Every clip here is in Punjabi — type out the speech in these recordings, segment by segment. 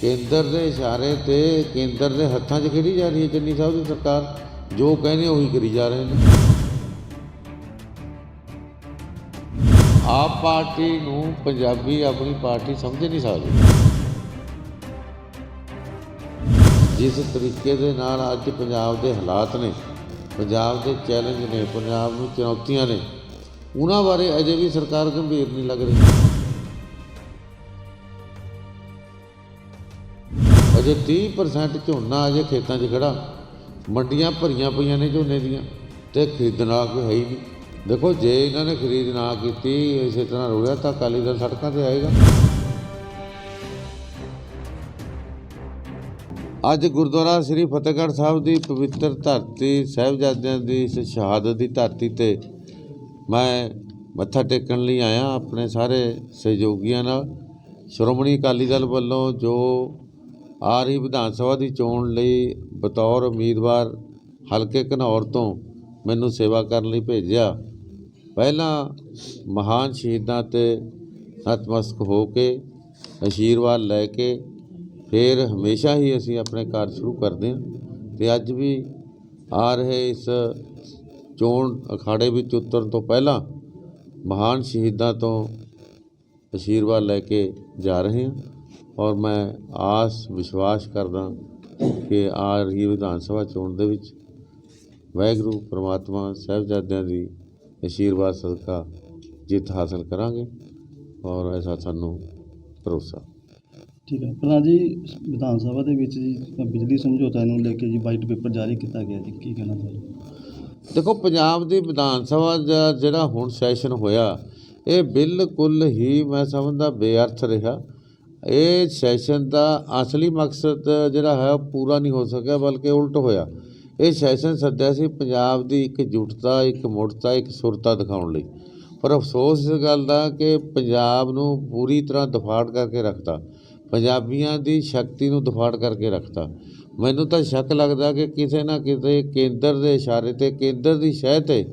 ਕੇਂਦਰ ਦੇ ਇਸ਼ਾਰੇ ਤੇ ਕੇਂਦਰ ਦੇ ਹੱਥਾਂ 'ਚ ਖੇਡੀ ਜਾ ਰਹੀ ਹੈ ਚੰਨੀ ਸਾਹਿਬ ਦੀ ਸਰਕਾਰ? ਜੋ ਕਹਿੰਦੇ ਉਹੀ ਕਰੀ ਜਾ ਰਹੇ ਨੇ। ਆਪ ਪਾਰਟੀ ਨੂੰ ਪੰਜਾਬੀ ਆਪਣੀ ਪਾਰਟੀ ਸਮਝ ਨਹੀਂ ਸਕਦੇ। ਜਿਸ ਤਰੀਕੇ ਦੇ ਨਾਲ ਅੱਜ ਪੰਜਾਬ ਦੇ ਹਾਲਾਤ ਨੇ, ਪੰਜਾਬ ਦੇ ਚੈਲੰਜ ਨੇ, ਪੰਜਾਬ ਨੂੰ ਚੁਣੌਤੀਆਂ ਨੇ, ਉਹਨਾਂ ਬਾਰੇ ਅਜੇ ਵੀ ਸਰਕਾਰ ਗੰਭੀਰ ਨਹੀਂ ਲੱਗ ਰਹੀ। ਅਜੇ 30% ਝੋਨਾ ਅਜੇ ਖੇਤਾਂ 'ਚ ਖੜਾ। ਮੰਡੀਆਂ ਭਰੀਆਂ ਪਈਆਂ ਨੇ ਝੋਨੇ ਦੀਆਂ ਤੇ ਖਰੀਦਣਾ ਵਾਲਾ ਕੋਈ ਹੈ ਹੀ ਨਹੀਂ। ਦੇਖੋ, ਜੇ ਇਹਨਾਂ ਨੇ ਖਰੀਦ ਨਾ ਕੀਤੀ, ਇਸੇ ਤਰ੍ਹਾਂ ਰੁੜਿਆ, ਤਾਂ ਅਕਾਲੀ ਦਲ ਸੜਕਾਂ ਤੇ ਆਏਗਾ। ਅੱਜ ਗੁਰਦੁਆਰਾ ਸ੍ਰੀ ਫਤਿਹਗੜ੍ਹ ਸਾਹਿਬ ਦੀ ਪਵਿੱਤਰ ਧਰਤੀ, ਸਾਹਿਬਜ਼ਾਦਿਆਂ ਦੀ ਇਸ ਸ਼ਹਾਦਤ ਦੀ ਧਰਤੀ ਤੇ ਮੈਂ ਮੱਥਾ ਟੇਕਣ ਲਈ ਆਇਆ ਆਪਣੇ ਸਾਰੇ ਸਹਿਯੋਗੀਆਂ ਨਾਲ। ਸ਼੍ਰੋਮਣੀ ਅਕਾਲੀ ਦਲ ਵੱਲੋਂ ਜੋ ਆ ਰਹੀ ਵਿਧਾਨ ਸਭਾ ਦੀ ਚੋਣ ਲਈ ਬਤੌਰ ਉਮੀਦਵਾਰ ਹਲਕੇ ਘਨੌਰ ਤੋਂ ਮੈਨੂੰ ਸੇਵਾ ਕਰਨ ਲਈ ਭੇਜਿਆ। ਪਹਿਲਾਂ ਮਹਾਨ ਸ਼ਹੀਦਾਂ ਤੇ ਨਤਮਸਤਕ ਹੋ ਕੇ, ਅਸ਼ੀਰਵਾਦ ਲੈ ਕੇ, ਫਿਰ ਹਮੇਸ਼ਾ ਹੀ ਅਸੀਂ ਆਪਣੇ ਕਾਰਜ ਸ਼ੁਰੂ ਕਰਦੇ ਹਾਂ ਤੇ ਅੱਜ ਵੀ ਆ ਰਹੇ ਇਸ ਚੋਣ ਅਖਾੜੇ ਵਿੱਚ ਉਤਰਨ ਤੋਂ ਪਹਿਲਾਂ ਮਹਾਨ ਸ਼ਹੀਦਾਂ ਤੋਂ ਅਸ਼ੀਰਵਾਦ ਲੈ ਕੇ ਜਾ ਰਹੇ ਹਾਂ। ਔਰ ਮੈਂ ਆਸ ਵਿਸ਼ਵਾਸ ਕਰਦਾ ਕਿ ਆ ਰਹੀ ਵਿਧਾਨ ਸਭਾ ਚੋਣ ਦੇ ਵਿੱਚ। ਵਾਹਿਗੁਰੂ ਪ੍ਰਮਾਤਮਾ ਸਾਹਿਬਜ਼ਾਦਿਆਂ ਦੀ ਅਸ਼ੀਰਵਾਦ ਸਦਕਾ ਜਿੱਤ ਹਾਸਲ ਕਰਾਂਗੇ ਔਰ ਐਸਾ ਸਾਨੂੰ ਭਰੋਸਾ। ਠੀਕ ਹੈ। ਪ੍ਰਧਾਨ ਜੀ ਵਿਧਾਨ ਸਭਾ ਦੇ ਵਿੱਚ ਜੀ ਬਿਜਲੀ ਸਮਝੌਤਾ ਨੂੰ ਲੈ ਕੇ ਜੀ ਵਾਈਟ ਪੇਪਰ ਜਾਰੀ ਕੀਤਾ ਗਿਆ ਜੀ। ਕੀ ਕਹਿਣਾ ਤੁਹਾਨੂੰ ਦੇਖੋ ਪੰਜਾਬ ਦੀ ਵਿਧਾਨ ਸਭਾ ਦਾ ਜਿਹੜਾ ਹੁਣ ਸੈਸ਼ਨ ਹੋਇਆ ਇਹ ਬਿਲਕੁਲ ਹੀ ਮੈਂ ਸਮਝਦਾ ਬੇਅਰਥ ਰਿਹਾ। ਇਹ ਸੈਸ਼ਨ ਦਾ ਅਸਲੀ ਮਕਸਦ ਜਿਹੜਾ ਹੈ ਪੂਰਾ ਨਹੀਂ ਹੋ ਸਕਿਆ, ਬਲਕਿ ਉਲਟ ਹੋਇਆ। ਇਹ ਸੈਸ਼ਨ ਸੱਦਿਆ ਸੀ ਪੰਜਾਬ ਦੀ ਇੱਕ ਜੁਟਤਾ, ਇੱਕ ਮੁੜਤਾ, ਇੱਕ ਸੁਰਤਾ ਦਿਖਾਉਣ ਲਈ। ਪਰ ਅਫਸੋਸ ਇਸ ਗੱਲ ਦਾ ਕਿ ਪੰਜਾਬ ਨੂੰ ਪੂਰੀ ਤਰ੍ਹਾਂ ਦਫਾੜ ਕਰਕੇ ਰੱਖਤਾ। ਪੰਜਾਬੀਆਂ ਦੀ ਸ਼ਕਤੀ ਨੂੰ ਦਫਾੜ ਕਰਕੇ ਰੱਖਤਾ। ਮੈਨੂੰ ਤਾਂ ਸ਼ੱਕ ਲੱਗਦਾ ਕਿ ਕਿਸੇ ਨਾ ਕਿਤੇ ਕੇਂਦਰ ਦੇ ਇਸ਼ਾਰੇ ਤੇ, ਕੇਂਦਰ ਦੀ ਸ਼ਹਿ ਤੇ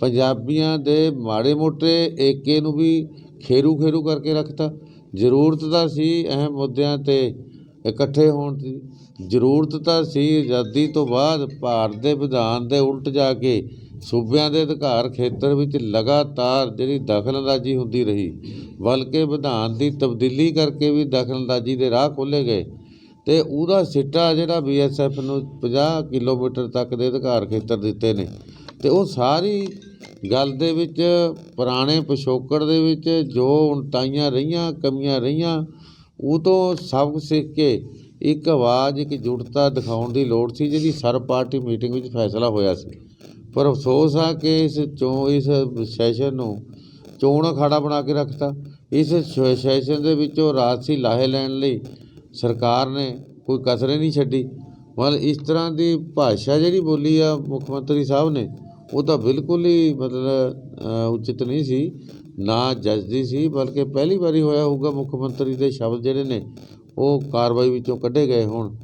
ਪੰਜਾਬੀਆਂ ਦੇ ਮਾੜੇ ਮੋਟੇ ਏਕੇ ਨੂੰ ਵੀ ਖੇਰੂ ਖੇਰੂ ਕਰਕੇ ਰੱਖਤਾ। ਜ਼ਰੂਰਤ ਤਾਂ ਸੀ ਅਹਿਮ ਮੁੱਦਿਆਂ ਤੇ ਇਕੱਠੇ ਹੋਣ ਦੀ। ਜ਼ਰੂਰਤ ਤਾਂ ਸੀ ਆਜ਼ਾਦੀ ਤੋਂ ਬਾਅਦ ਭਾਰਤ ਦੇ ਵਿਧਾਨ ਦੇ ਉਲਟ ਜਾ ਕੇ ਸੂਬਿਆਂ ਦੇ ਅਧਿਕਾਰ ਖੇਤਰ ਵਿੱਚ ਲਗਾਤਾਰ ਜਿਹੜੀ ਦਖਲਅੰਦਾਜ਼ੀ ਹੁੰਦੀ ਰਹੀ, ਬਲਕਿ ਵਿਧਾਨ ਦੀ ਤਬਦੀਲੀ ਕਰਕੇ ਵੀ ਦਖਲਅੰਦਾਜ਼ੀ ਦੇ ਰਾਹ ਖੋਲ੍ਹੇ ਗਏ ਤੇ ਉਹਦਾ ਸਿੱਟਾ ਜਿਹੜਾ ਬੀਐਸਐਫ ਨੂੰ 50 ਕਿਲੋਮੀਟਰ ਤੱਕ ਦੇ ਅਧਿਕਾਰ ਖੇਤਰ ਦਿੱਤੇ ਨੇ ਤੇ ਉਹ ਸਾਰੀ ਗੱਲ ਦੇ ਵਿੱਚ, ਪੁਰਾਣੇ ਪਿਛੋਕੜ ਦੇ ਵਿੱਚ ਜੋ ਉਣਤਾਈਆਂ ਰਹੀਆਂ, ਕਮੀਆਂ ਰਹੀਆਂ, ਉਹ ਤੋਂ ਸਬਕ ਸਿੱਖ ਕੇ ਇੱਕ ਆਵਾਜ਼, ਇੱਕ ਜੁੜਤਾ ਦਿਖਾਉਣ ਦੀ ਲੋੜ ਸੀ ਜਿਹੜੀ ਸਰਬ ਪਾਰਟੀ ਮੀਟਿੰਗ ਵਿੱਚ ਫੈਸਲਾ ਹੋਇਆ ਸੀ। ਪਰ ਅਫਸੋਸ ਆ ਕਿ ਇਸ ਚੋਂ, ਇਸ ਸੈਸ਼ਨ ਨੂੰ ਚੋਣ ਅਖਾੜਾ ਬਣਾ ਕੇ ਰੱਖਤਾ। ਇਸ ਸੈਸ਼ਨ ਦੇ ਵਿੱਚੋਂ ਰਾਜਸੀ ਲਾਹੇ ਲੈਣ ਲਈ ਸਰਕਾਰ ਨੇ ਕੋਈ ਕਸਰੇ ਨਹੀਂ ਛੱਡੀ। ਮਤਲਬ ਇਸ ਤਰ੍ਹਾਂ ਦੀ ਭਾਸ਼ਾ ਜਿਹੜੀ ਬੋਲੀ ਆ ਮੁੱਖ ਮੰਤਰੀ ਸਾਹਿਬ ਨੇ ਉਹ ਤਾਂ ਬਿਲਕੁਲ ਹੀ ਮਤਲਬ ਉਚਿਤ ਨਹੀਂ ਸੀ, ਨਾ ਜੱਜਦੀ ਸੀ, ਬਲਕਿ ਪਹਿਲੀ ਵਾਰੀ ਹੋਇਆ ਹੋਊਗਾ ਮੁੱਖ ਮੰਤਰੀ ਦੇ ਸ਼ਬਦ ਜਿਹੜੇ ਨੇ, ਉਹ ਕਾਰਵਾਈ ਵਿੱਚੋਂ ਕੱਢੇ ਗਏ ਹੋਣ।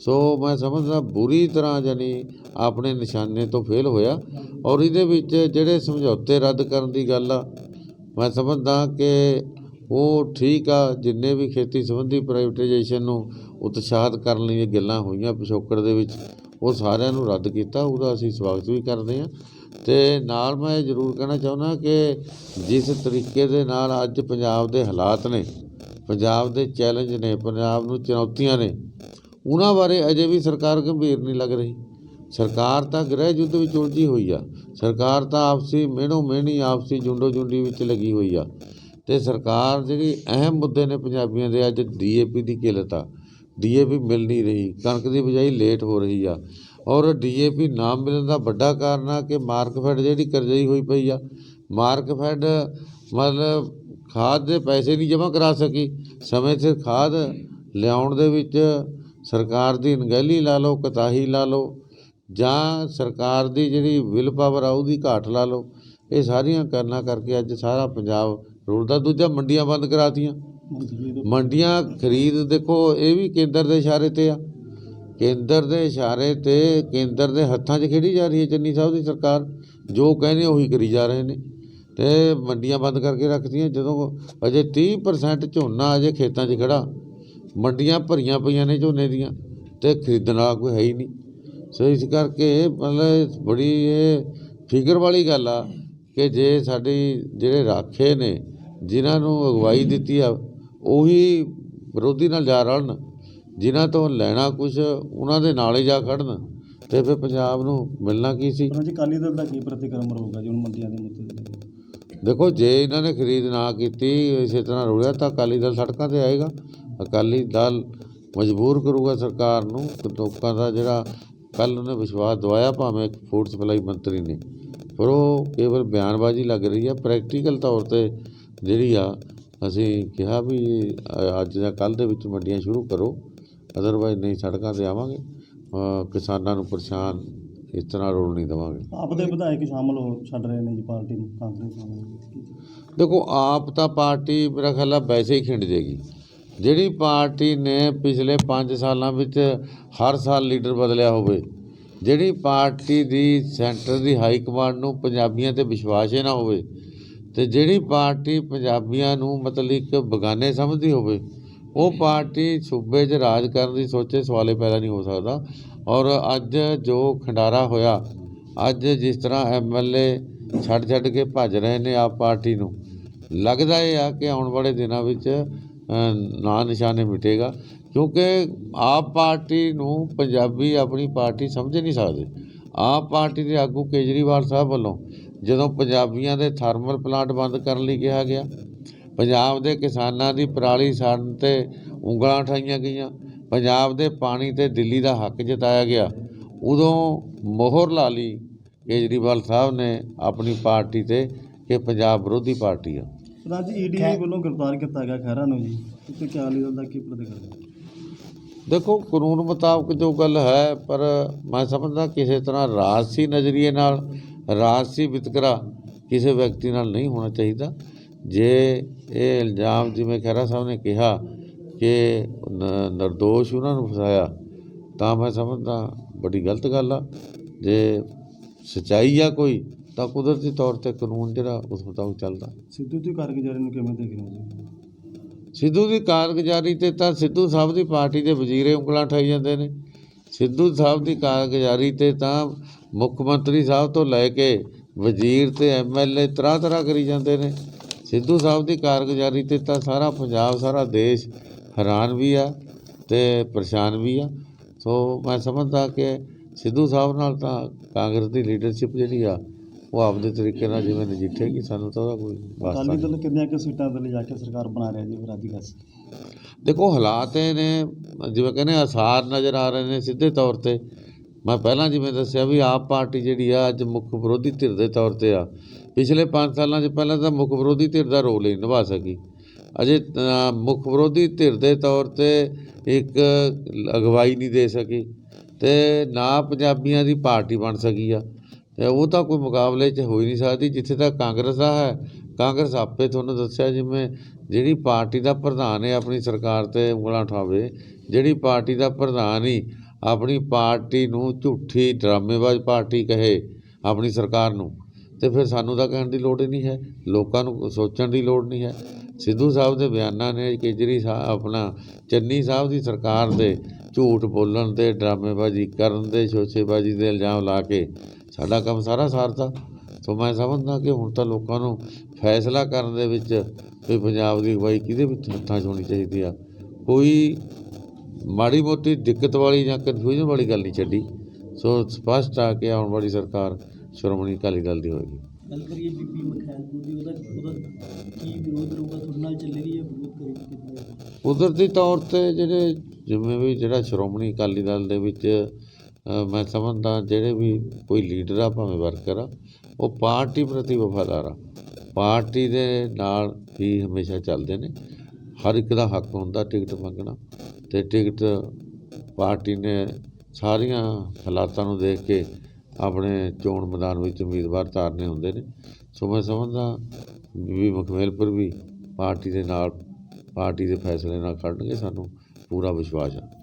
ਸੋ ਮੈਂ ਸਮਝਦਾ ਬੁਰੀ ਤਰ੍ਹਾਂ ਜਾਨੀ ਆਪਣੇ ਨਿਸ਼ਾਨੇ ਤੋਂ ਫੇਲ ਹੋਇਆ, ਔਰ ਇਹਦੇ ਵਿੱਚ ਜਿਹੜੇ ਸਮਝੌਤੇ ਰੱਦ ਕਰਨ ਦੀ ਗੱਲ ਆ, ਮੈਂ ਸਮਝਦਾ ਕਿ ਉਹ ਠੀਕ ਆ, ਜਿੰਨੇ ਵੀ ਖੇਤੀ ਸੰਬੰਧੀ ਪ੍ਰਾਈਵੇਟਾਈਜੇਸ਼ਨ ਨੂੰ ਉਤਸ਼ਾਹਤ ਕਰਨ ਲਈ ਇਹ ਗੱਲਾਂ ਹੋਈਆਂ ਪਿਛੋਕੜ ਦੇ ਵਿੱਚ। ਉਹ ਸਾਰਿਆਂ ਨੂੰ ਰੱਦ ਕੀਤਾ, ਉਹਦਾ ਅਸੀਂ ਸਵਾਗਤ ਵੀ ਕਰਦੇ ਹਾਂ। ਤੇ ਨਾਲ ਮੈਂ ਇਹ ਜ਼ਰੂਰ ਕਹਿਣਾ ਚਾਹੁੰਦਾ ਕਿ ਜਿਸ ਤਰੀਕੇ ਦੇ ਨਾਲ ਅੱਜ ਪੰਜਾਬ ਦੇ ਹਾਲਾਤ ਨੇ, ਪੰਜਾਬ ਦੇ ਚੈਲੰਜ ਨੇ, ਪੰਜਾਬ ਨੂੰ ਚੁਣੌਤੀਆਂ ਨੇ, ਉਹਨਾਂ ਬਾਰੇ ਅਜੇ ਵੀ ਸਰਕਾਰ ਗੰਭੀਰ ਨਹੀਂ ਲੱਗ ਰਹੀ। ਸਰਕਾਰ ਤਾਂ ਗ੍ਰਹਿ ਯੁੱਧ ਵਿੱਚ ਉਲਝੀ ਹੋਈ ਆ। ਸਰਕਾਰ ਤਾਂ ਆਪਸੀ ਮਿਹਣੋ ਮਿਹਣੀ, ਆਪਸੀ ਜੁੰਡੋ ਜੁੰਡੀ ਵਿੱਚ ਲੱਗੀ ਹੋਈ ਆ। ਤੇ ਸਰਕਾਰ ਜਿਹੜੀ ਅਹਿਮ ਮੁੱਦੇ ਨੇ ਪੰਜਾਬੀਆਂ ਦੇ, ਅੱਜ ਡੀਏਪੀ ਦੀ ਕਿੱਲਤ ਆ। ਡੀਏਪੀ ਮਿਲ ਨਹੀਂ ਰਹੀ, ਕਣਕ ਦੀ ਬਿਜਾਈ ਲੇਟ ਹੋ ਰਹੀ ਆ। ਔਰ ਡੀਏਪੀ ਨਾ ਮਿਲਣ ਦਾ ਵੱਡਾ ਕਾਰਨ ਆ ਕਿ ਮਾਰਕਫੈਡ ਜਿਹੜੀ ਕਰਜ਼ਈ ਹੋਈ ਪਈ ਆ ਮਾਰਕਫੈਡ ਮਤਲਬ ਖਾਦ ਦੇ ਪੈਸੇ ਨਹੀਂ ਜਮ੍ਹਾਂ ਕਰਾ ਸਕੀ। ਸਮੇਂ ਸਿਰ ਖਾਦ ਲਿਆਉਣ ਦੇ ਵਿੱਚ ਸਰਕਾਰ ਦੀ ਅਣਗਹਿਲੀ ਲਾ ਲਓ, ਕਤਾਹੀ ਲਾ ਲਓ, ਜਾਂ ਸਰਕਾਰ ਦੀ ਜਿਹੜੀ ਵਿਲ ਪਾਵਰ ਆ ਉਹਦੀ ਘਾਟ ਲਾ ਲਓ। ਇਹ ਸਾਰੀਆਂ ਕਰਨਾ ਕਰਕੇ ਅੱਜ ਸਾਰਾ ਪੰਜਾਬ ਰੁਲਦਾ ਦੂਜਾ ਮੰਡੀਆਂ ਬੰਦ ਕਰਾਤੀਆਂ। ਮੰਡੀਆਂ ਖਰੀਦ ਦੇਖੋ, ਇਹ ਵੀ ਕੇਂਦਰ ਦੇ ਇਸ਼ਾਰੇ ਤੇ ਆ। ਕੇਂਦਰ ਦੇ ਇਸ਼ਾਰੇ ਤੇ ਕੇਂਦਰ ਦੇ ਹੱਥਾਂ 'ਚ ਖੇਡੀ ਜਾ ਰਹੀ ਹੈ ਚੰਨੀ ਸਾਹਿਬ ਦੀ ਸਰਕਾਰ। ਜੋ ਕਹਿੰਦੇ ਉਹੀ ਕਰੀ ਜਾ ਰਹੇ ਨੇ। ਤੇ ਮੰਡੀਆਂ ਬੰਦ ਕਰਕੇ ਰੱਖਦੀਆਂ ਜਦੋਂ ਅਜੇ 30% ਝੋਨਾ ਅਜੇ ਖੇਤਾਂ 'ਚ ਖੜਾ। ਮੰਡੀਆਂ ਭਰੀਆਂ ਪਈਆਂ ਨੇ ਝੋਨੇ ਦੀਆਂ। ਤੇ ਖਰੀਦਣ ਵਾਲਾ ਕੋਈ ਹੈ ਹੀ ਨਹੀਂ। ਸੋ ਇਸ ਕਰਕੇ ਮਤਲਬ ਬੜੀ ਇਹ ਫਿਕਰ ਵਾਲੀ ਗੱਲ ਆ ਕਿ ਜੇ ਸਾਡੀ ਜਿਹੜੇ ਰਾਖੇ ਨੇ, ਜਿਨ੍ਹਾਂ ਨੂੰ ਅਗਵਾਈ ਦਿੱਤੀ ਆ ਉਹੀ ਵਿਰੋਧੀ ਨਾਲ ਜਾ ਰਲਣ ਜਿਨ੍ਹਾਂ ਤੋਂ ਲੈਣਾ ਕੁਝ ਉਹਨਾਂ ਦੇ ਨਾਲ ਹੀ ਜਾ ਖੜਨ। ਤੇ ਫਿਰ ਪੰਜਾਬ ਨੂੰ ਮਿਲਣਾ ਕੀ ਸੀ? ਜੀ ਅਕਾਲੀ ਦਲ ਦਾ ਕੀ ਪ੍ਰਤੀਕਰਮ ਰਹੂਗਾ ਜੀ ਹੁਣ ਮੰਡੀਆਂ ਦੇ ਮੁੱਦੇ ਤੇ? ਦੇਖੋ ਜੇ ਇਹਨਾਂ ਨੇ ਖਰੀਦ ਨਾ ਕੀਤੀ ਇਸੇ ਤਰ੍ਹਾਂ ਰੁਲਿਆ ਤਾਂ ਅਕਾਲੀ ਦਲ ਸੜਕਾਂ ਤੇ ਆਏਗਾ। ਅਕਾਲੀ ਦਲ ਮਜਬੂਰ ਕਰੂਗਾ ਸਰਕਾਰ ਨੂੰ ਕਿ ਲੋਕਾਂ ਦਾ ਜਿਹੜਾ ਕੱਲ ਉਹਨੇ ਵਿਸ਼ਵਾਸ ਦਵਾਇਆ ਭਾਵੇਂ ਫੂਡ ਸਪਲਾਈ ਮੰਤਰੀ ਨੇ। ਪਰ ਉਹ ਕੇਵਲ ਬਿਆਨਬਾਜ਼ੀ ਲੱਗ ਰਹੀ ਆ ਪ੍ਰੈਕਟੀਕਲ ਤੌਰ ਤੇ ਜਿਹੜੀ ਆ ਅਸੀਂ ਕਿਹਾ ਵੀ ਅੱਜ ਜਾਂ ਕੱਲ ਦੇ ਵਿੱਚ ਮੰਡੀਆਂ ਸ਼ੁਰੂ ਕਰੋ ਅਦਰਵਾਈਜ਼ ਨਹੀਂ ਸੜਕਾਂ ਤੇ ਆਵਾਂਗੇ। ਕਿਸਾਨਾਂ ਨੂੰ ਪਰੇਸ਼ਾਨ ਇਸ ਤਰ੍ਹਾਂ ਰੋਲ ਨਹੀਂ ਦੇਵਾਂਗੇ। ਆਪ ਦੇ ਵਿਧਾਇਕ ਸ਼ਾਮਲ ਹੋ ਛੱਡ ਰਹੇ ਨੇ ਜੀ ਪਾਰਟੀ ਨੂੰ ਕਾਂਗਰਸ। ਦੇਖੋ ਆਪ ਤਾਂ ਪਾਰਟੀ ਮੇਰਾ ਖਿਆਲ ਆ ਵੈਸੇ ਹੀ ਖਿੰਡ ਜੇਗੀ। ਜਿਹੜੀ ਪਾਰਟੀ ਨੇ ਪਿਛਲੇ 5 ਸਾਲਾਂ ਵਿੱਚ ਹਰ ਸਾਲ ਲੀਡਰ ਬਦਲਿਆ ਹੋਵੇ ਜਿਹੜੀ ਪਾਰਟੀ ਦੀ ਸੈਂਟਰ ਦੀ ਹਾਈ ਕਮਾਂਡ ਨੂੰ ਪੰਜਾਬੀਆਂ ਤੇ ਵਿਸ਼ਵਾਸ ਹੀ ਨਾ ਹੋਵੇ ਤੇ ਜਿਹੜੀ ਪਾਰਟੀ ਪੰਜਾਬੀਆਂ ਨੂੰ ਮਤਲਬ ਇੱਕ ਬਗਾਨੇ ਸਮਝਦੀ ਹੋਵੇ ਉਹ ਪਾਰਟੀ ਸੂਬੇ 'ਚ ਰਾਜ ਕਰਨ ਦੀ ਸੋਚੇ ਸਵਾਲੇ ਪੈਦਾ ਨਹੀਂ ਹੋ ਸਕਦਾ। ਔਰ ਅੱਜ ਜੋ ਖੰਡਾਰਾ ਹੋਇਆ ਅੱਜ ਜਿਸ ਤਰ੍ਹਾਂ ਐਮਐਲਏ ਛੱਡ ਛੱਡ ਕੇ ਭੱਜ ਰਹੇ ਨੇ ਆਪ ਪਾਰਟੀ ਨੂੰ ਲੱਗਦਾ ਇਹ ਆ ਕਿ ਆਉਣ ਵਾਲੇ ਦਿਨਾਂ ਵਿੱਚ ਨਾਂ ਨਿਸ਼ਾਨੇ ਮਿਟੇਗਾ। ਕਿਉਂਕਿ ਆਪ ਪਾਰਟੀ ਨੂੰ ਪੰਜਾਬੀ ਆਪਣੀ ਪਾਰਟੀ ਸਮਝ ਨਹੀਂ ਸਕਦੇ। ਆਪ ਪਾਰਟੀ ਦੇ ਆਗੂ ਕੇਜਰੀਵਾਲ ਸਾਹਿਬ ਵੱਲੋਂ ਜਦੋਂ ਪੰਜਾਬੀਆਂ ਦੇ ਥਰਮਲ ਪਲਾਂਟ ਬੰਦ ਕਰਨ ਲਈ ਕਿਹਾ ਗਿਆ ਪੰਜਾਬ ਦੇ ਕਿਸਾਨਾਂ ਦੀ ਪਰਾਲੀ ਸਾੜਨ ਤੇ ਉਂਗਲਾਂ ਉਠਾਈਆਂ ਗਈਆਂ। ਪੰਜਾਬ ਦੇ ਪਾਣੀ ਤੇ ਦਿੱਲੀ ਦਾ ਹੱਕ ਜਤਾਇਆ ਗਿਆ। ਉਦੋਂ ਮੋਹਰ ਲਾ ਲਈ ਕੇਜਰੀਵਾਲ ਸਾਹਿਬ ਨੇ ਆਪਣੀ ਪਾਰਟੀ ਤੇ ਕਿ ਪੰਜਾਬ ਵਿਰੋਧੀ ਪਾਰਟੀ ਆ। ਪ੍ਰਧਾਨ ਜੀ ਈਡੀ ਵੱਲੋਂ ਗ੍ਰਿਫਤਾਰ ਕੀਤਾ ਗਿਆ ਖਹਿਰਾ ਨੂੰ ਜੀ। ਤੇ ਅਕਾਲੀ ਦਲ ਦਾ ਕੀ ਪ੍ਰਤੀਕਰਮ ਦੇਖੋ ਕਾਨੂੰਨ ਮੁਤਾਬਕ ਜੋ ਗੱਲ ਹੈ ਪਰ ਮੈਂ ਸਮਝਦਾ ਕਿਸੇ ਤਰ੍ਹਾਂ ਰਾਜਸੀ ਨਜ਼ਰੀਏ ਨਾਲ ਰਾਜਸੀ ਵਿਤਕਰਾ ਕਿਸੇ ਵਿਅਕਤੀ ਨਾਲ ਨਹੀਂ ਹੋਣਾ ਚਾਹੀਦਾ। ਜੇ ਇਹ ਇਲਜ਼ਾਮ ਜਿਵੇਂ ਖਹਿਰਾ ਸਾਹਿਬ ਨੇ ਕਿਹਾ ਕਿ ਨਿਰਦੋਸ਼ ਉਹਨਾਂ ਨੂੰ ਫਸਾਇਆ ਤਾਂ ਮੈਂ ਸਮਝਦਾ ਬੜੀ ਗਲਤ ਗੱਲ ਆ। ਜੇ ਸਚਾਈ ਆ ਕੋਈ ਤਾਂ ਕੁਦਰਤੀ ਤੌਰ ਤੇ ਕਾਨੂੰਨ ਜਿਹੜਾ ਉਸ ਮੁਤਾਬਕ ਚੱਲਦਾ। ਸਿੱਧੂ ਦੀ ਕਾਰਗੁਜ਼ਾਰੀ ਨੂੰ ਕਿਵੇਂ ਦੇਖ ਰਹੇ ਹੋ ਸਿੱਧੂ ਦੀ ਕਾਰਗੁਜ਼ਾਰੀ ਤੇ ਤਾਂ ਸਿੱਧੂ ਸਾਹਿਬ ਦੀ ਪਾਰਟੀ ਦੇ ਵਜ਼ੀਰੇ ਉਂਗਲਾਂ ਠਾਈ ਜਾਂਦੇ ਨੇ। ਸਿੱਧੂ ਸਾਹਿਬ ਦੀ ਕਾਰਗੁਜ਼ਾਰੀ ਤੇ ਤਾਂ ਮੁੱਖ ਮੰਤਰੀ ਸਾਹਿਬ ਤੋਂ ਲੈ ਕੇ ਵਜ਼ੀਰ ਤੇ ਐਮਐਲਏ ਤਰ੍ਹਾਂ ਤਰ੍ਹਾਂ ਕਰੀ ਜਾਂਦੇ ਨੇ। ਸਿੱਧੂ ਸਾਹਿਬ ਦੀ ਕਾਰਗੁਜ਼ਾਰੀ ਤੇ ਤਾਂ ਸਾਰਾ ਪੰਜਾਬ ਸਾਰਾ ਦੇਸ਼ ਹੈਰਾਨ ਵੀ ਆ ਤੇ ਪਰੇਸ਼ਾਨ ਵੀ ਆ। ਸੋ ਮੈਂ ਸਮਝਦਾ ਕਿ ਸਿੱਧੂ ਸਾਹਿਬ ਨਾਲ ਤਾਂ ਕਾਂਗਰਸ ਦੀ ਲੀਡਰਸ਼ਿਪ ਜਿਹੜੀ ਆ ਉਹ ਆਪਦੇ ਤਰੀਕੇ ਨਾਲ ਜਿਵੇਂ ਨਜਿੱਠੇਗੀ ਸਾਨੂੰ ਤਾਂ ਉਹਦਾ ਕੋਈ ਵਾਸਤਾ ਅਕਾਲੀ ਦਲ ਕਿੰਨੀਆਂ ਕੁ ਸੀਟਾਂ ਤੇ ਲਿਜਾ ਕੇ ਸਰਕਾਰ ਬਣਾ ਰਿਹਾ ਜੀ ਅੱਜ ਕੱਲ੍ਹ ਦੇਖੋ ਹਾਲਾਤ ਇਹ ਨੇ ਜਿਵੇਂ ਕਹਿੰਦੇ ਆਸਾਰ ਨਜ਼ਰ ਆ ਰਹੇ ਨੇ ਸਿੱਧੇ ਤੌਰ ਤੇ। ਮੈਂ ਪਹਿਲਾਂ ਜਿਵੇਂ ਦੱਸਿਆ ਵੀ ਆਪ ਪਾਰਟੀ ਜਿਹੜੀ ਆ, ਅੱਜ ਮੁੱਖ ਵਿਰੋਧੀ ਧਿਰ ਦੇ ਤੌਰ ਤੇ ਆ। ਪਿਛਲੇ 5 ਸਾਲਾਂ 'ਚ ਪਹਿਲਾਂ ਤਾਂ ਮੁੱਖ ਵਿਰੋਧੀ ਧਿਰ ਦਾ ਰੋਲ ਹੀ ਨਿਭਾ ਸਕੀ। ਅਜੇ ਮੁੱਖ ਵਿਰੋਧੀ ਧਿਰ ਦੇ ਤੌਰ ਤੇ ਇੱਕ ਅਗਵਾਈ ਨਹੀਂ ਦੇ ਸਕੀ ਤੇ ਨਾ ਪੰਜਾਬੀਆਂ ਦੀ ਪਾਰਟੀ ਬਣ ਸਕੀ ਆ। ਤੇ ਉਹ ਤਾਂ ਕੋਈ ਮੁਕਾਬਲੇ 'ਚ ਹੋ ਹੀ ਨਹੀਂ ਸਕਦੀ, ਜਿੱਥੇ ਤੱਕ ਕਾਂਗਰਸ ਦਾ ਹੈ। ਕਾਂਗਰਸ ਆਪੇ ਤੁਹਾਨੂੰ ਦੱਸਿਆ ਜਿਵੇਂ ਜਿਹੜੀ ਪਾਰਟੀ ਦਾ ਪ੍ਰਧਾਨ ਹੈ ਆਪਣੀ ਸਰਕਾਰ ਤੇ ਉਂਗਲਾਂ ਉਠਾਵੇ, ਜਿਹੜੀ ਪਾਰਟੀ ਦਾ ਪ੍ਰਧਾਨ ਹੀ ਆਪਣੀ ਪਾਰਟੀ ਨੂੰ ਝੂਠੀ ਡਰਾਮੇਬਾਜ਼ ਪਾਰਟੀ ਕਹੇ ਆਪਣੀ ਸਰਕਾਰ ਨੂੰ, ਤੇ ਫਿਰ ਸਾਨੂੰ ਤਾਂ ਕਹਿਣ ਦੀ ਲੋੜ ਹੀ ਨਹੀਂ ਹੈ, ਲੋਕਾਂ ਨੂੰ ਸੋਚਣ ਦੀ ਲੋੜ ਨਹੀਂ ਹੈ। ਸਿੱਧੂ ਸਾਹਿਬ ਦੇ ਬਿਆਨਾਂ ਨੇ ਕੇਜਰੀ ਸਾਹਿਬ, ਆਪਣਾ ਚੰਨੀ ਸਾਹਿਬ ਦੀ ਸਰਕਾਰ ਦੇ ਝੂਠ ਬੋਲਣ ਤੇ ਡਰਾਮੇਬਾਜ਼ੀ ਕਰਨ ਦੇ ਸ਼ੋਸ਼ੇਬਾਜ਼ੀ ਦੇ ਇਲਜ਼ਾਮ ਲਾ ਕੇ ਸਾਡਾ ਕੰਮ ਸਾਰਾ ਸਾਰਤਾ। ਸੋ ਮੈਂ ਸਮਝਦਾ ਕਿ ਹੁਣ ਤਾਂ ਲੋਕਾਂ ਨੂੰ ਫੈਸਲਾ ਕਰਨ ਦੇ ਵਿੱਚ ਵੀ ਪੰਜਾਬ ਦੀ ਅਗਵਾਈ ਕਿਹਦੇ ਵਿੱਚ ਹੱਥਾਂ 'ਚ ਹੋਣੀ ਚਾਹੀਦੀ ਆ? ਕੋਈ ਮਾੜੀ ਮੋਟੀ ਦਿੱਕਤ ਵਾਲੀ ਜਾਂ ਕਨਫਿਊਜ਼ਨ ਵਾਲੀ ਗੱਲ ਨਹੀਂ ਛੱਡੀ। ਸੋ ਸਪਸ਼ਟ ਆ ਕਿ ਆਉਣ ਵਾਲੀ ਸਰਕਾਰ ਸ਼੍ਰੋਮਣੀ ਅਕਾਲੀ ਦਲ ਦੀ ਹੋਏਗੀ। ਗੱਲ ਕਰੀਏ ਬੀਬੀ ਮਖੈਲਪੁਰ ਦੀ ਉਹਦਾ ਉਹਦਾ ਕੀ ਵਿਰੋਧ ਰਹੂਗਾ? ਤੁਹਾਡੇ ਨਾਲ ਚੱਲੇਗੀ ਜਾਂ ਵਿਰੋਧ ਕਰੇਗੀ ਕਿੱਦਾਂ ਕੁਦਰਤੀ ਤੌਰ ਤੇ ਜਿਹੜੇ ਜਿਵੇਂ ਵੀ ਜਿਹੜਾ ਸ਼੍ਰੋਮਣੀ ਅਕਾਲੀ ਦਲ ਦੇ ਵਿੱਚ ਮੈਂ ਸਮਝਦਾ ਜਿਹੜੇ ਵੀ ਕੋਈ ਲੀਡਰ ਆ ਭਾਵੇਂ ਵਰਕਰ ਆ ਉਹ ਪਾਰਟੀ ਪ੍ਰਤੀ ਵਫਾਦਾਰ ਆ। ਪਾਰਟੀ ਦੇ ਨਾਲ ਹੀ ਹਮੇਸ਼ਾ ਚੱਲਦੇ ਨੇ। ਹਰ ਇੱਕ ਦਾ ਹੱਕ ਹੁੰਦਾ ਟਿਕਟ ਮੰਗਣਾ। ਅਤੇ ਟਿਕਟ ਪਾਰਟੀ ਨੇ ਸਾਰੀਆਂ ਹਾਲਾਤਾਂ ਨੂੰ ਦੇਖ ਕੇ ਆਪਣੇ ਚੋਣ ਮੈਦਾਨ ਵਿੱਚ ਉਮੀਦਵਾਰ ਤਾਰਨੇ ਹੁੰਦੇ ਨੇ। ਸੋ ਮੈਂ ਸਮਝਦਾ ਬੀਬੀ ਮਖਮੇਲਪੁਰ ਵੀ ਪਾਰਟੀ ਦੇ ਨਾਲ, ਪਾਰਟੀ ਦੇ ਫੈਸਲੇ ਨਾਲ ਖੜਨਗੇ ਸਾਨੂੰ ਪੂਰਾ ਵਿਸ਼ਵਾਸ ਹੈ